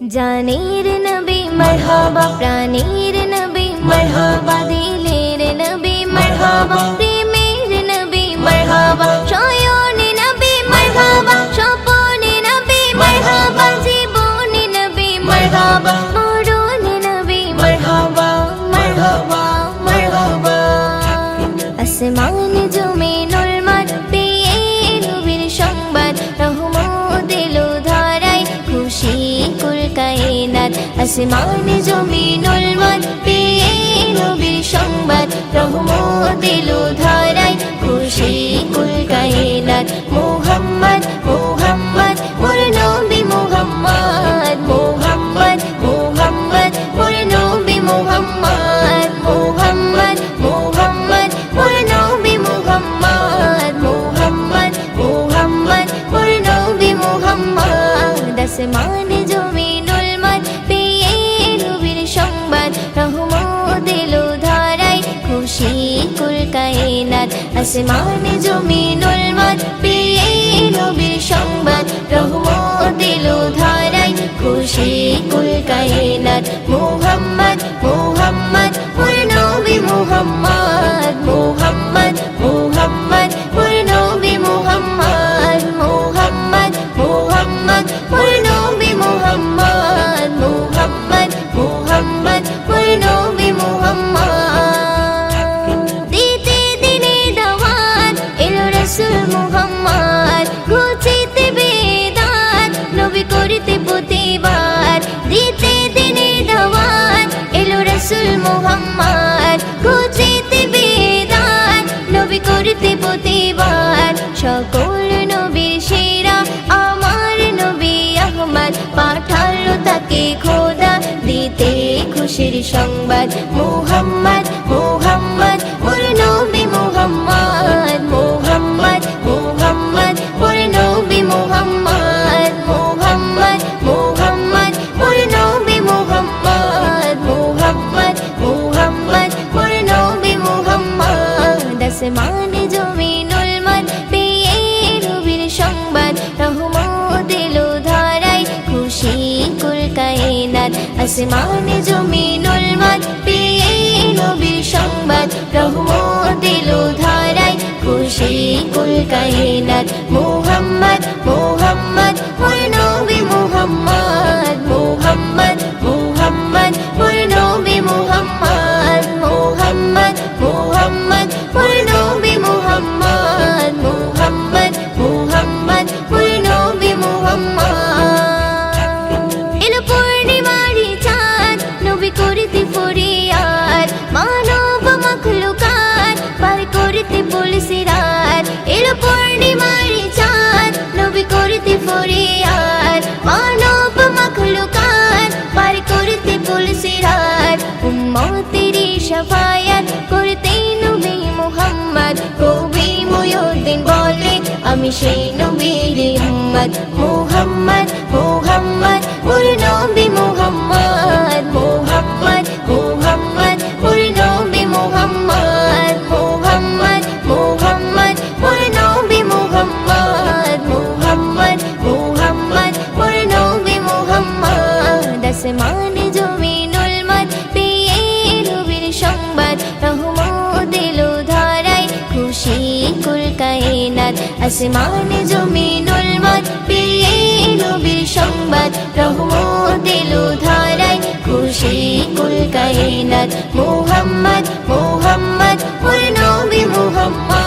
জানের নবী মরহাবা প্রাণের নবী মরহাবা দিলের নবী মরহাবা আসমান জমিনুল মাঠ পেয়ে নবীর সংবাদ রহমত এলো ধারায় খুশি কুল কায়নাত মুহাম্মদ মুহাম্মদ, মোর নবী মুহাম্মদ মুহাম্মদ মুহাম্মদ, মোর নবী মুহাম্মদ মুহাম্মদ মুহাম্মদ, মোর নবী মুহাম্মদ মুহাম্মদ মুহাম্মদ, মোর নবী মুহাম্মদ। আসমান খুশি কুল কায়নাত আসমানে জমিনুল মাত পেয়ে নবীর সংবাদ, রহমত দিল ধারায় খুশি কুল কায়নাত মুহাম্মদ মুহাম্মদ ঘুচিতে বেদাত, নবী করতে প্রতিবার। সকল নবীর সেরা, আমার নবী আহমদ। পাঠালো তাকে খোদা, দিতে খুশির সংবাদ। মুহাম্মদ আসমান জমিনুল মান পেয়ে নবীর সংবাদ রহমত এলো ধারায় খুশি কুল কায়নাত। আসমানে জমিনুল মান পেয়ে রবির সংবাদ রহমত এলো ধারায় খুশি কুল কায়নাত। সেই নবীর উম্মত মুহাম্মদ মুহাম্মদ মোর নবী মুহাম্মদ মুহাম্মদ মুহাম্মদ মোর নবী মুহাম্মদ মুহাম্মদ মুহাম্মদ মোর নবী মুহাম্মদ মুহাম্মদ মুহাম্মদ মোর নবী মুহাম্মদ আসমান আসমান জমিনুল মার পেয়ে নবীর সংবাদ রহমত এলো ধারায় খুশি কুল কায়নাত মোহাম্মদ মোহাম্মদ, ওর নবী মোহাম্মদ।